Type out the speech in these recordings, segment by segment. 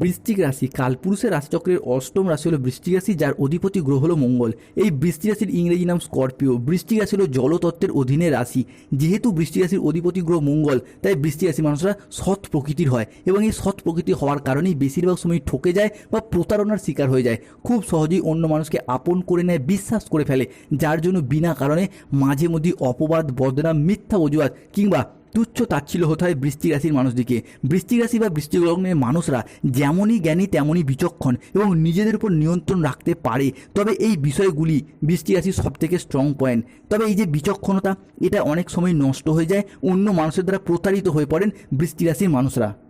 বৃশ্চিক রাশি, কালপুরুষের রাশিচক্রের অষ্টম রাশি হলো বৃশ্চিক রাশি, যার অধিপতি গ্রহ হলো মঙ্গল। এই বৃষ্টি রাশির ইংরেজি নাম স্করপিও। বৃষ্টিক রাশি হলো জলতত্ত্বের অধীনে রাশি। যেহেতু বৃষ্টি রাশির অধিপতি গ্রহ মঙ্গল, তাই বৃষ্টি রাশির মানুষরা সৎ প্রকৃতির হয় এবং এই সৎ প্রকৃতি হওয়ার কারণেই বেশিরভাগ সময় ঠকে যায় বা প্রতারণার শিকার হয়ে যায়। খুব সহজেই অন্য মানুষকে আপন করে নেয়, বিশ্বাস করে ফেলে, যার জন্য বিনা কারণে মাঝে মধ্যে অপবাদ, বদনাম, মিথ্যা অজুহাত কিংবা তুচ্ছ তাচ্ছিল্য হতে হয় বৃষ্টি রাশির মানুষদিকে। বৃষ্টি রাশি বা বৃষ্টি মানুষরা যেমনই জ্ঞানী, তেমনই বিচক্ষণ এবং নিজেদের উপর নিয়ন্ত্রণ রাখতে পারে। তবে এই বিষয়গুলি বৃষ্টি রাশির সব থেকে স্ট্রং পয়েন্ট তবে এই যে বিচক্ষণতা, এটা অনেক সময় নষ্ট হয়ে যায়, অন্য মানুষের দ্বারা প্রতারিত হয়ে পড়েন বৃষ্টি রাশির মানুষরা।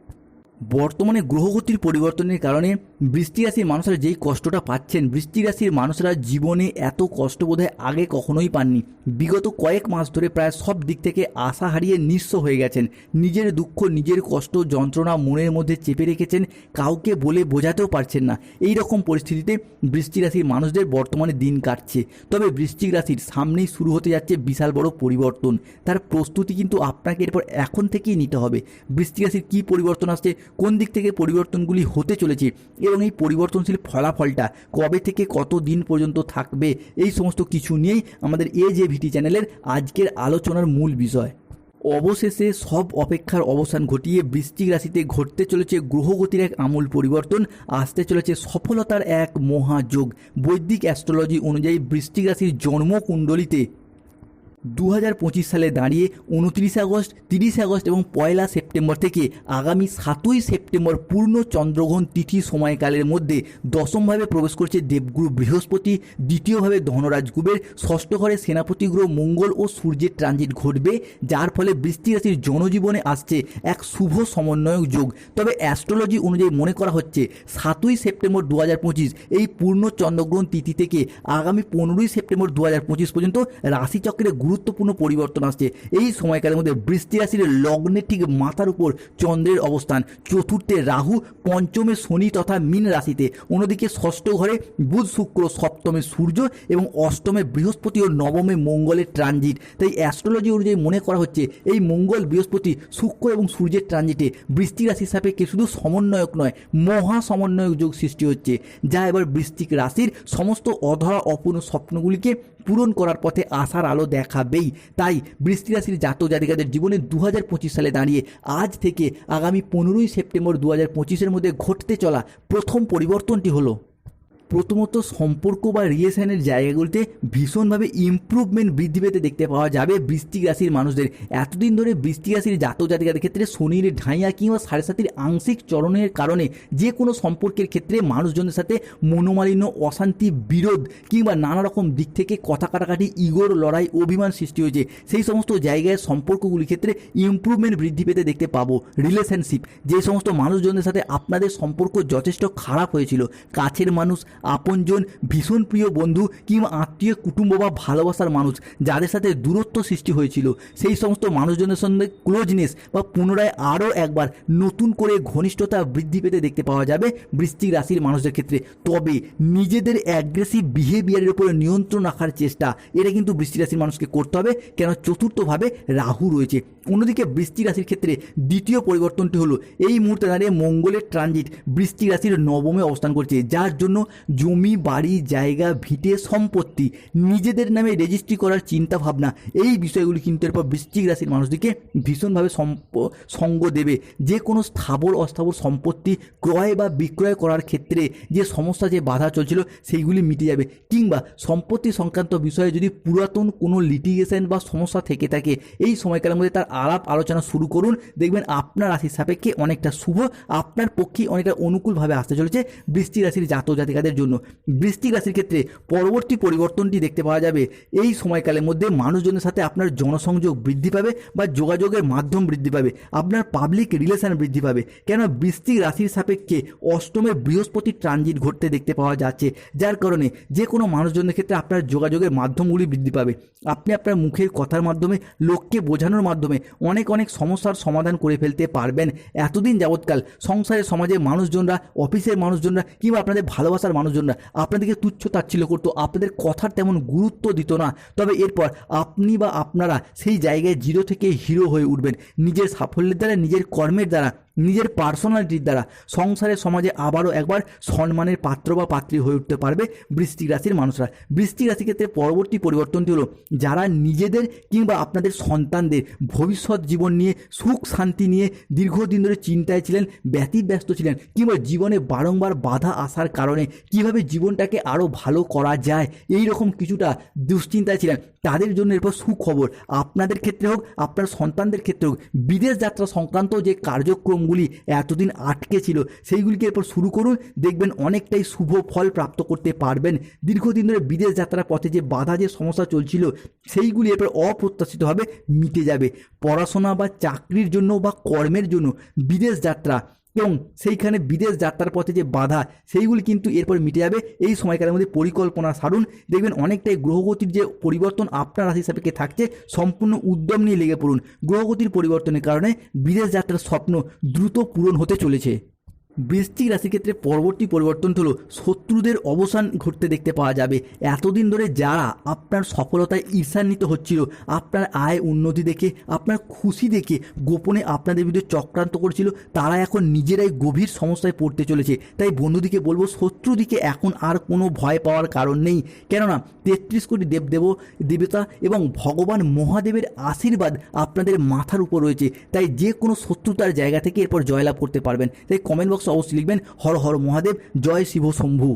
বর্তমানে গ্রহগতির পরিবর্তনের কারণে বৃষ্টি রাশির মানুষরা যেই কষ্টটা পাচ্ছেন বৃষ্টি রাশির মানুষরা জীবনে এত কষ্ট বোধহয় আগে কখনোই পাননি। বিগত কয়েক মাস ধরে প্রায় সব দিক থেকে আশা হারিয়ে নিঃস্ব হয়ে গেছেন। নিজের দুঃখ, নিজের কষ্ট, যন্ত্রণা মনের মধ্যে চেপে রেখেছেন, কাউকে বলে বোঝাতেও পারছেন না। এই রকম পরিস্থিতিতে বৃষ্টি রাশির মানুষদের বর্তমানে দিন কাটছে। তবে বৃশ্চিক রাশির সামনেই শুরু হতে যাচ্ছে বিশাল বড় পরিবর্তন। তার প্রস্তুতি কিন্তু আপনাকে এরপর এখন থেকেই নিতে হবে। বৃষ্টি রাশির কী পরিবর্তন আসছে কোন দিক থেকে পরিবর্তনগুলি হতে চলেছে এবং এই পরিবর্তনশীল ফলাফলটা কবে থেকে কত দিন পর্যন্ত থাকবে, এই সমস্ত কিছু নিয়েই আমাদের এ জে ভিটি চ্যানেলের আজকের আলোচনার মূল বিষয়। অবশেষে সব অপেক্ষার অবসান ঘটিয়ে বৃশ্চিক রাশিতে ঘটতে চলেছে গ্রহগতির এক আমূল পরিবর্তন, আসতে চলেছে সফলতার এক মহাযোগ। বৈদিক অ্যাস্ট্রোলজি অনুযায়ী বৃশ্চিক রাশির জন্মকুণ্ডলিতে দু পঁচিশ সালে দাঁড়িয়ে উনত্রিশে আগস্ট, তিরিশে আগস্ট এবং পয়লা সেপ্টেম্বর থেকে আগামী সাতই সেপ্টেম্বর পূর্ণ চন্দ্রগ্রহণ তিথি সময়কালের মধ্যে দশমভাবে প্রবেশ করছে দেবগুরু বৃহস্পতি, দ্বিতীয়ভাবে ধনরাজ কুবের ষষ্ঠ ঘরে সেনাপতি গ্রহ মঙ্গল ও সূর্যের ট্রানজিট ঘটবে, যার ফলে বৃষ্টি রাশির জনজীবনে আসছে এক শুভ সমন্বয়ক যোগ। তবে অ্যাস্ট্রোলজি অনুযায়ী মনে করা হচ্ছে সাতই সেপ্টেম্বর দু হাজার পঁচিশ, এই পূর্ণ চন্দ্রগ্রহণ তিথি থেকে আগামী পনেরোই সেপ্টেম্বর দু হাজার পঁচিশ পর্যন্ত রাশিচক্রে গুরুত্বপূর্ণ পরিবর্তন আসছে। এই সময়কালের মধ্যে বৃষ্টি রাশির লগ্নের ঠিক মাথার উপর চন্দ্রের অবস্থান। চতুর্থে রাহু, পঞ্চমে শনি তথা মীন রাশিতে। অন্যদিকে ষষ্ঠ ঘরে বুধ, শুক্র, সপ্তমে সূর্য এবং অষ্টমে বৃহস্পতি ও নবমে মঙ্গলের ট্রানজিট। তাই অ্যাস্ট্রোলজি অনুযায়ী মনে করা হচ্ছে, এই মঙ্গল, বৃহস্পতি, শুক্র এবং সূর্যের ট্রানজিটে বৃষ্টি রাশির সাপেক্ষে শুধু সমন্বয়ক নয়, মহা সমন্বয়ক যোগ সৃষ্টি হচ্ছে। যা এবার বৃষ্টিক রাশির সমস্ত অধরা অপূর্ণ স্বপ্নগুলিকে পূরণ করার পথে আশার আলো দেখাবেই। তাই বৃষ্টি রাশির জাতক জাতিকাদের জীবনে দু হাজার পঁচিশ সালে দাঁড়িয়ে আজ থেকে আগামী পনেরোই সেপ্টেম্বর দু হাজার মধ্যে ঘটতে চলা প্রথম পরিবর্তনটি হলো। প্রথমত সম্পর্ক বা রিলেশনের জায়গাগুলিতে ভীষণভাবে ইমপ্রুভমেন্ট বৃদ্ধি পেতে দেখতে পাওয়া যাবে বৃষ্টিক রাশির মানুষদের। এতদিন ধরে বৃষ্টিক রাশির জাতক জাতিকাদের ক্ষেত্রে শনির ঢাইয়া কিংবা সাড়ে সাতির আংশিক চরণের কারণে যে কোনো সম্পর্কের ক্ষেত্রে মানুষজনের সাথে মনোমালিন্য, অশান্তি, বিরোধ কিংবা নানা রকম দিক থেকে কথা কাটাকাটি, ইগোর লড়াই, অভিমান সৃষ্টি হয়েছে। সেই সমস্ত জায়গায় সম্পর্কগুলির ক্ষেত্রে ইমপ্রুভমেন্ট বৃদ্ধি পেতে দেখতে পাবো। রিলেশনশিপ যে সমস্ত মানুষজনের সাথে আপনাদের সম্পর্ক যথেষ্ট খারাপ হয়েছিল, কাছের মানুষ আপনজন ভীষণ প্রিয় বন্ধু কিংবা আত্মীয়, কুটুম্ব বা ভালোবাসার মানুষ যাদের সাথে দূরত্ব সৃষ্টি হয়েছিল, সেই সমস্ত মানুষজনের সঙ্গে ক্লোজনেস বা পুনরায় আরও একবার নতুন করে ঘনিষ্ঠতা বৃদ্ধি পেতে দেখতে পাওয়া যাবে বৃশ্চিক রাশির মানুষদের ক্ষেত্রে। তবে নিজেদের অ্যাগ্রেসিভ বিহেভিয়ারের উপরে নিয়ন্ত্রণ রাখার চেষ্টা, এটা কিন্তু বৃষ্টি রাশির মানুষকে করতে হবে। কেন? চতুর্থভাবে রাহু রয়েছে। অন্যদিকে বৃষ্টি রাশির ক্ষেত্রে দ্বিতীয় পরিবর্তনটি হলো, এই মুহূর্তে দাঁড়িয়ে মঙ্গলের ট্রানজিট বৃষ্টি রাশির নবমে অবস্থান করছে, যার জন্য জমি, বাড়ি, জায়গা, ভিটে, সম্পত্তি নিজেদের নামে রেজিস্ট্রি করার চিন্তা ভাবনা এই বিষয়গুলি কিন্তু এরপর বৃশ্চিক রাশির মানুষদিকে ভীষণভাবে সঙ্গ দেবে। যে কোনো স্থাবর, অস্থাবর সম্পত্তি ক্রয় বা বিক্রয় করার ক্ষেত্রে যে সমস্যা, যে বাধা চলছিল, সেইগুলি মিটে যাবে। কিংবা সম্পত্তি সংক্রান্ত বিষয়ে যদি পুরাতন কোনো লিটিগেশন বা সমস্যা থেকে থাকে, এই সময়কালের মধ্যে তার আলাপ আলোচনা শুরু করুন। দেখবেন আপনার রাশির সাপেক্ষে অনেকটা শুভ, আপনার পক্ষে অনেকটা অনুকূলভাবে আসতে চলেছে বৃষ্টি রাশির জাতক জাতিকাদের জন্য। বৃষ্টিক রাশির ক্ষেত্রে পরবর্তী পরিবর্তনটি দেখতে পাওয়া যাবে। এই সময়কালের মধ্যে মানুষজনের সাথে আপনার জনসংযোগ বৃদ্ধি পাবে বা যোগাযোগের মাধ্যম বৃদ্ধি পাবে। আপনার পাবলিক রিলেশন বৃদ্ধি পাবে। কেন? বৃষ্টিক রাশির সাপেক্ষে অষ্টমে বৃহস্পতি ট্রানজিট ঘটতে দেখতে পাওয়া যাচ্ছে। যার কারণে যে কোনো মানুষজনের ক্ষেত্রে আপনার যোগাযোগের মাধ্যমগুলি বৃদ্ধি পাবে। আপনি আপনার মুখের কথার মাধ্যমে, লোককে বোঝানোর মাধ্যমে অনেক অনেক সমস্যার সমাধান করে ফেলতে পারবেন। এতদিন যাবৎকাল সংসারের সমাজের মানুষজনরা, অফিসের মানুষজনরা কিংবা আপনাদের ভালোবাসার মানুষজনরা আপনাদেরকে তুচ্ছ তাচ্ছিল্য করতো, আপনাদের কথার তেমন গুরুত্ব দিত না। তবে এরপর আপনি বা আপনারা সেই জায়গায় জিরো থেকে হিরো হয়ে উঠবেন। নিজের সাফল্যের দ্বারা, নিজের কর্মের দ্বারা। নিজের পার্সোনালিটির দ্বারা সংসারের সমাজে আবারও একবার সম্মানের পাত্র বা পাত্রী হয়ে উঠতে পারবে বৃশ্চিক রাশির মানুষরা। বৃশ্চিক রাশির ক্ষেত্রে পরবর্তী পরিবর্তনটি হলো, যারা নিজেদের কিংবা আপনাদের সন্তানদের ভবিষ্যৎ জীবন নিয়ে সুখ, শান্তি নিয়ে দীর্ঘদিন ধরে চিন্তায় ছিলেন, ব্যতিব্যস্ত ছিলেন কিংবা জীবনে বারংবার বাধা আসার কারণে কীভাবে জীবনটাকে আরও ভালো করা যায় এই রকম কিছুটা দুশ্চিন্তায় ছিলেন। তাদের জন্য এরপর সুখবর। আপনাদের ক্ষেত্রে হোক, আপনার সন্তানদের ক্ষেত্রে হোক, বিদেশ যাত্রা সংক্রান্ত যে কার্যক্রমগুলি এতদিন আটকে ছিল, সেইগুলিকে এরপর শুরু করুন। দেখবেন অনেকটাই শুভ ফল প্রাপ্ত করতে পারবেন। দীর্ঘদিন ধরে বিদেশ যাত্রার পথে যে বাধা, যে সমস্যা চলছিল, সেইগুলি এরপর অপ্রত্যাশিতভাবে মিটে যাবে। পড়াশোনা বা চাকরির জন্য বা কর্মের জন্য বিদেশ যাত্রা এবং সেইখানে বিদেশ যাত্রার পথে যে বাধা, সেইগুলি কিন্তু এরপর মিটে যাবে। এই সময়কালের মধ্যে পরিকল্পনা সারুন। দেখবেন অনেকটাই গ্রহগতির যে পরিবর্তন আপনার রাশি সাপেক্ষে থাকছে, সম্পূর্ণ উদ্যম নিয়ে লেগে পড়ুন। গ্রহগতির পরিবর্তনের কারণে বিদেশ যাত্রার স্বপ্ন দ্রুত পূরণ হতে চলেছে। বৃশ্চিক রাশির ক্ষেত্রে পরবর্তী পরিবর্তন হলো শত্রুদের অবসান ঘটতে দেখতে পাওয়া যাবে। এতদিন ধরে যারা আপনার সফলতায় ঈর্ষান্বিত হচ্ছিল, আপনার আয় উন্নতি দেখে, আপনার খুশি দেখে গোপনে আপনাদের বিরুদ্ধে চক্রান্ত করছিল, তারা এখন নিজেরাই গভীর সমস্যায় পড়তে চলেছে। তাই বন্ধুদিকে বলব, শত্রুদিকে এখন আর কোনো ভয় পাওয়ার কারণ নেই। কেননা, তেত্রিশ কোটি দেবদেব দেবতা এবং ভগবান মহাদেবের আশীর্বাদ আপনাদের মাথার উপর রয়েছে। তাই যে কোনো শত্রুতার জায়গা থেকে এরপর জয়লাভ করতে পারবেন। তাই কমেন্ট বক্সে অবশ্যই লিখবেন হর হর মহাদেব জয় শিব শম্ভু।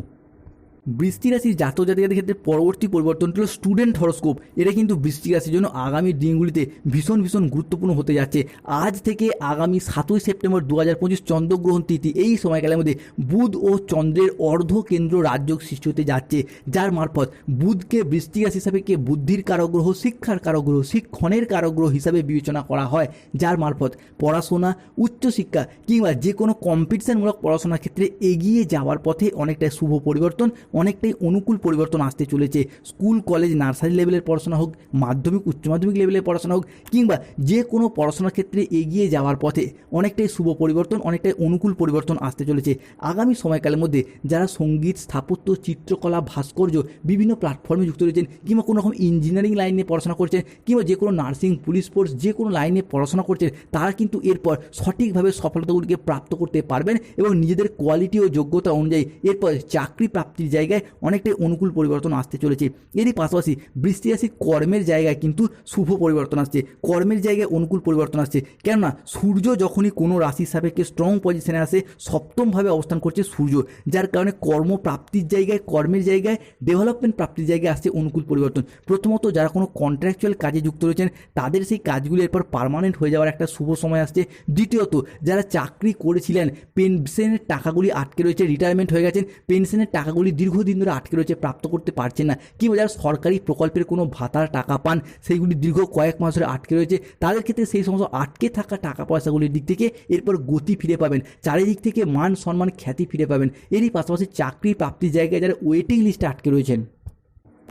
বৃষ্টি রাশির জাতক জাতিকাদের ক্ষেত্রে পরবর্তী পরিবর্তন হলো স্টুডেন্ট হরস্কোপ এটা কিন্তু বৃষ্টি রাশির জন্য আগামী দিনগুলিতে ভীষণ ভীষণ গুরুত্বপূর্ণ হতে যাচ্ছে। আজ থেকে আগামী সাতই সেপ্টেম্বর দু হাজার পঁচিশ চন্দ্রগ্রহণ তিথি, এই সময়কালের মধ্যে বুধ ও চন্দ্রের অর্ধ কেন্দ্র রাজ্য সৃষ্টি হতে যাচ্ছে, যার মারফত বুধকে বৃষ্টি রাশি হিসাবে কে বুদ্ধির কারগ্রহ শিক্ষার কারগ্রহ শিক্ষণের কারগ্রহ হিসাবে বিবেচনা করা হয়, যার মারফত পড়াশোনা, উচ্চশিক্ষা কিংবা যে কোনো কম্পিটিশনমূলক পড়াশোনার ক্ষেত্রে এগিয়ে যাওয়ার পথে অনেকটাই শুভ পরিবর্তন অনেকটাই অনুকূল পরিবর্তন আসতে চলেছে। স্কুল, কলেজ, নার্সারি লেভেলের পড়াশোনা হোক, মাধ্যমিক, উচ্চ মাধ্যমিক লেভেলের পড়াশোনা হোক, কিংবা যে কোনো পড়াশোনার ক্ষেত্রে এগিয়ে যাওয়ার পথে অনেকটাই শুভ পরিবর্তন, অনেকটাই অনুকূল পরিবর্তন আসতে চলেছে। আগামী সময়কালের মধ্যে যারা সংগীত, স্থাপত্য, চিত্রকলা, ভাস্কর্য, বিভিন্ন প্ল্যাটফর্মে যুক্ত রয়েছেন, কিংবা কোনো রকম ইঞ্জিনিয়ারিং লাইন পড়াশোনা করছেন, কিংবা যে কোনো নার্সিং পুলিশ ফোর্স যে কোনো লাইনে পড়াশোনা করছেন, তারা কিন্তু এরপর সঠিকভাবে সফলতাগুলিকে প্রাপ্ত করতে পারবেন এবং নিজেদের কোয়ালিটি ও যোগ্যতা অনুযায়ী এরপর চাকরি প্রাপ্তির জায়গায় অনেকটাই অনুকূল পরিবর্তন আসতে চলেছে। এরই পাশাপাশি বৃষ্টি রাশি কর্মের জায়গায় কিন্তু শুভ পরিবর্তন আসছে। কর্মের জায়গায় অনুকূল পরিবর্তন আসছে। কেননা সূর্য যখনই কোনো রাশির সাপেক্ষে স্ট্রং পজিশনে আসে, সপ্তমভাবে অবস্থান করছে সূর্য। যার কারণে কর্মপ্রাপ্তির জায়গায়, কর্মের জায়গায় ডেভেলপমেন্ট প্রাপ্তির জায়গায় আসছে অনুকূল পরিবর্তন। প্রথমত যারা কোনো কন্ট্রাকচুয়াল কাজে যুক্ত রয়েছেন, তাদের সেই কাজগুলি এরপর পারমানেন্ট হয়ে যাওয়ার একটা শুভ সময় আসছে। দ্বিতীয়ত, যারা চাকরি করেছিলেন পেনশনের টাকাগুলি আটকে রয়েছে রিটায়ারমেন্ট হয়ে গেছেন পেনশনের টাকাগুলি দীর্ঘদিন ধরে আটকে রয়েছে, প্রাপ্ত করতে পারছে না। কিংবা যারা সরকারি প্রকল্পের কোনো ভাতার টাকা পান, সেইগুলি দীর্ঘ কয়েক মাস ধরে আটকে রয়েছে, তাদের ক্ষেত্রে সেই সমস্ত আটকে থাকা টাকা পয়সাগুলির দিক থেকে এরপর গতি ফিরে পাবেন। চারিদিক থেকে মান সম্মান খ্যাতি ফিরে পাবেন। এরই পাশাপাশি চাকরি প্রাপ্তির জায়গায় যারা ওয়েটিং লিস্টে আটকে রয়েছেন।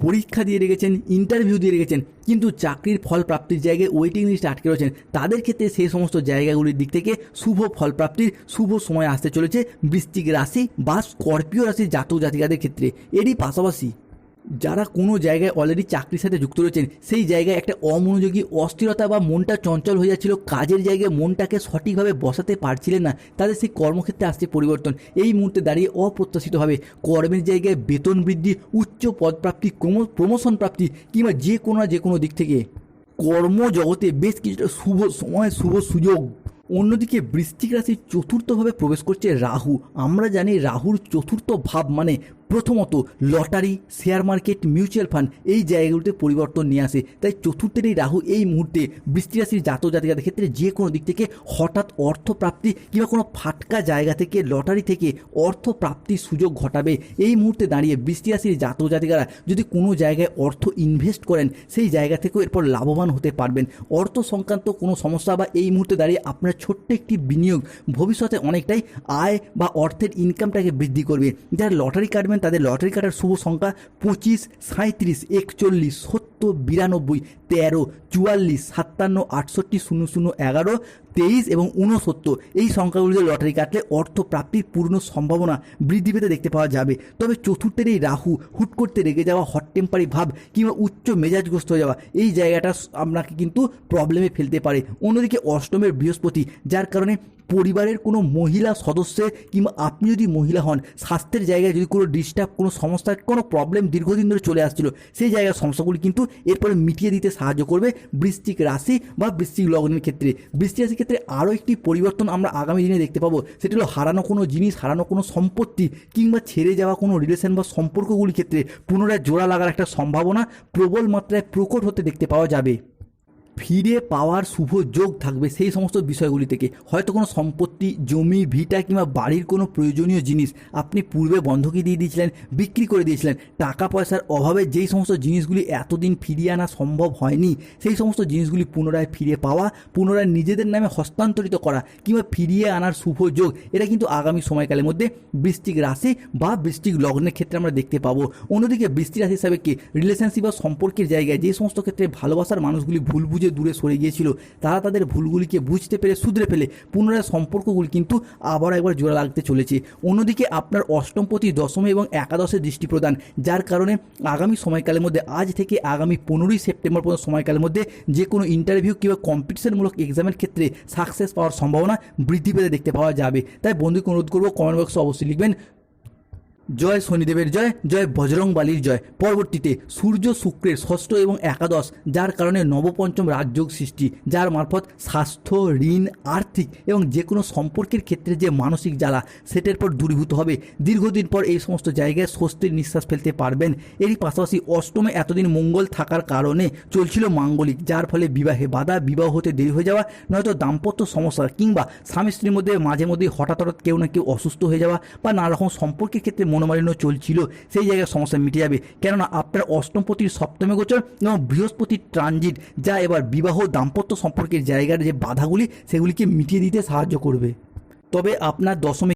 পরীক্ষা দিয়ে রেখেছেন ইন্টারভিউ দিয়ে রেখেছেন, কিন্তু চাকরির ফল প্রাপ্তির জায়গায় ওয়েটিং লিস্টে আটকে রয়েছেন। তাদের ক্ষেত্রে সেই সমস্ত জায়গাগুলির দিক থেকে শুভ ফল প্রাপ্তির শুভ সময় আসতে চলেছে। বৃষ্টিক রাশি বা স্করপিও রাশির জাতক জাতিকাদের ক্ষেত্রে। এরই পাশাপাশি যারা কোনো জায়গায় অলরেডি চাকরির সাথে যুক্ত রয়েছেন, সেই জায়গায় একটা অমনোযোগী, অস্থিরতা বা মনটা চঞ্চল হয়ে যাচ্ছিল। কাজের জায়গায় মনটাকে সঠিকভাবে বসাতে পারছিলেন না। তাদের সেই কর্মক্ষেত্রে আসছে পরিবর্তন। এই মুহূর্তে দাঁড়িয়ে অপ্রত্যাশিতভাবে কর্মের জায়গায় বেতন বৃদ্ধি, উচ্চ পদপ্রাপ্তি প্রমোশন প্রাপ্তি কিংবা যে কোনো না যে কোনো দিক থেকে কর্মজগতে বেশ কিছুটা শুভ সময়, শুভ সুযোগ। অন্যদিকে বৃশ্চিক রাশির চতুর্থভাবে প্রবেশ করছে রাহু। আমরা জানি রাহুর চতুর্থ ভাব মানে প্রথমত lottery, share market, mutual fund এই জায়গাগুলোতে পরিবর্তন নিয়ে আসে। তাই চতুর্থের এই রাহু এই মুহূর্তে বৃষ্টি রাশির জাতক জাতিকাদের ক্ষেত্রে যে কোনো দিক থেকে হঠাৎ অর্থ প্রাপ্তি কিংবা কোনো ফাটকা জায়গা থেকে, লটারি থেকে অর্থ প্রাপ্তির সুযোগ ঘটাবে। এই মুহূর্তে দাঁড়িয়ে বৃষ্টি রাশির জাতক জাতিকারা যদি কোনো জায়গায় অর্থ ইনভেস্ট করেন, সেই জায়গা থেকেও এরপর লাভবান হতে পারবেন। অর্থ সংক্রান্ত কোনো সমস্যা বা এই মুহূর্তে দাঁড়িয়ে আপনার ছোট্ট একটি বিনিয়োগ ভবিষ্যতে অনেকটাই আয় বা অর্থের ইনকামটাকে বৃদ্ধি করবে, যারা লটারি কাটবেন তাদের লটারি কাটার শুভ সংখ্যা পঁচিশ সাঁত্রিশ একচল্লিশ সত্তর বাহাত্তর বিরানব্বই, তেরো, চুয়াল্লিশ, সাতান্ন, আটষট্টি, শূন্য শূন্য, এগারো, তেইশ এবং ঊনসত্তর এই সংখ্যাগুলিতে লটারি কাটলে অর্থ প্রাপ্তির পূর্ণ সম্ভাবনা বৃদ্ধি পেতে দেখতে পাওয়া যাবে। তবে চতুর্থের এই রাহু হুট করতে রেগে যাওয়া হট টেম্পারি ভাব কিংবা উচ্চ মেজাজগ্রস্ত হয়ে যাওয়া, এই জায়গাটা আপনাকে কিন্তু প্রবলেমে ফেলতে পারে। অন্যদিকে অষ্টমের বৃহস্পতি, যার কারণে পরিবারের কোনো মহিলা সদস্যের কিংবা আপনি যদি মহিলা হন, স্বাস্থ্যের জায়গায় যদি কোনো ডিস্টার্ব কোনো সমস্যা কোনো প্রবলেম দীর্ঘদিন ধরে চলে আসছিল, সেই জায়গার সমস্যাগুলি কিন্তু এরপরে মিটিয়ে দিতে সাহায্য করবে বৃষ্টিক রাশি বা বৃষ্টিক লগ্নের ক্ষেত্রে। বৃষ্টি রাশির ক্ষেত্রে আরও একটি পরিবর্তন আমরা আগামী দিনে দেখতে পাবো। সেটি হলো হারানো কোনো জিনিস, হারানো কোনো সম্পত্তি কিংবা ছেড়ে যাওয়া কোনো রিলেশন বা সম্পর্কগুলির ক্ষেত্রে পুনরায় জোড়া লাগার একটা সম্ভাবনা প্রবল মাত্রায় প্রকট হতে দেখতে পাওয়া যাবে। ফিরে পাওয়ার শুভ যোগ থাকবে সেই সমস্ত বিষয়গুলি থেকে। হয়তো কোনো সম্পত্তি, জমি, ভিটা কিংবা বাড়ির কোনো প্রয়োজনীয় জিনিস আপনি পূর্বে বন্ধকি দিয়ে দিয়েছিলেন, বিক্রি করে দিয়েছিলেন। টাকা পয়সার অভাবে যেই সমস্ত জিনিসগুলি এতদিন ফিরিয়ে আনা সম্ভব হয়নি, সেই সমস্ত জিনিসগুলি পুনরায় ফিরে পাওয়া, পুনরায় নিজেদের নামে হস্তান্তরিত করা কিংবা ফিরিয়ে আনার শুভ যোগ, এটা কিন্তু আগামী সময়কালের মধ্যে বৃষ্টিক রাশি বা বৃষ্টিক লগ্নের ক্ষেত্রে আমরা দেখতে পাবো। অন্যদিকে বৃষ্টি রাশি হিসাবে কি? রিলেশনশিপ বা সম্পর্কের জায়গায় যে সমস্ত ক্ষেত্রে ভালোবাসার মানুষগুলি ভুল বুঝে দূরে সরে গিয়েছিল। তারা তাদের ভুলগুলিকে বুঝতে পেরে, শুধরে ফেলে পুনরায় সম্পর্কগুলি কিন্তু আবার একবার জোড়া লাগতে চলেছে। অন্যদিকে আপনার অষ্টমপতি দশমে এবং একাদশে দৃষ্টি প্রদান, যার কারণে আগামী সময়কালের মধ্যে, আজ থেকে আগামী পনেরোই সেপ্টেম্বর পর্যন্ত সময়কালের মধ্যে যে কোনো ইন্টারভিউ কিংবা কম্পিটিশনমূলক এক্সামের ক্ষেত্রে সাকসেস পাওয়ার সম্ভাবনা বৃদ্ধি পেতে দেখতে পাওয়া যাবে। তাই বন্ধুকে অনুরোধ করব কমেন্ট বক্সে অবশ্যই লিখবেন। জয় শনিদেবের জয় জয় বজরং বালির জয়। পরবর্তীতে সূর্য শুক্রের ষষ্ঠ এবং একাদশ, যার কারণে নবপঞ্চম রাজযোগ সৃষ্টি, যার মারফত স্বাস্থ্য, ঋণ, আর্থিক এবং যে কোনো সম্পর্কের ক্ষেত্রে যে মানসিক জ্বালা, সেটার পর দূরীভূত হবে। দীর্ঘদিন পর এই সমস্ত জায়গায় স্বস্তির নিঃশ্বাস ফেলতে পারবেন। এরই পাশাপাশি অষ্টমে এতদিন মঙ্গল থাকার কারণে চলছিল মাঙ্গলিক, যার ফলে বিবাহে বাধা, বিবাহ হতে দেরি হয়ে যাওয়া, নয়তো দাম্পত্য সমস্যা কিংবা স্বামী স্ত্রীর মধ্যে মাঝে মধ্যে হঠাৎ হঠাৎ কেউ না কেউ অসুস্থ হয়ে যাওয়া বা নানা রকম সম্পর্কের ক্ষেত্রে মনোমালিন্য চলছিল, সেই জায়গায় সমস্যা মিটে যাবে। কেননা আপনার অষ্টমপতির সপ্তমে গোচর এবং বৃহস্পতির ট্রানজিট, যা এবার বিবাহ দাম্পত্য সম্পর্কের জায়গার যে বাধাগুলি, সেগুলিকে মিটিয়ে দিতে সাহায্য করবে। তবে আপনার দশমে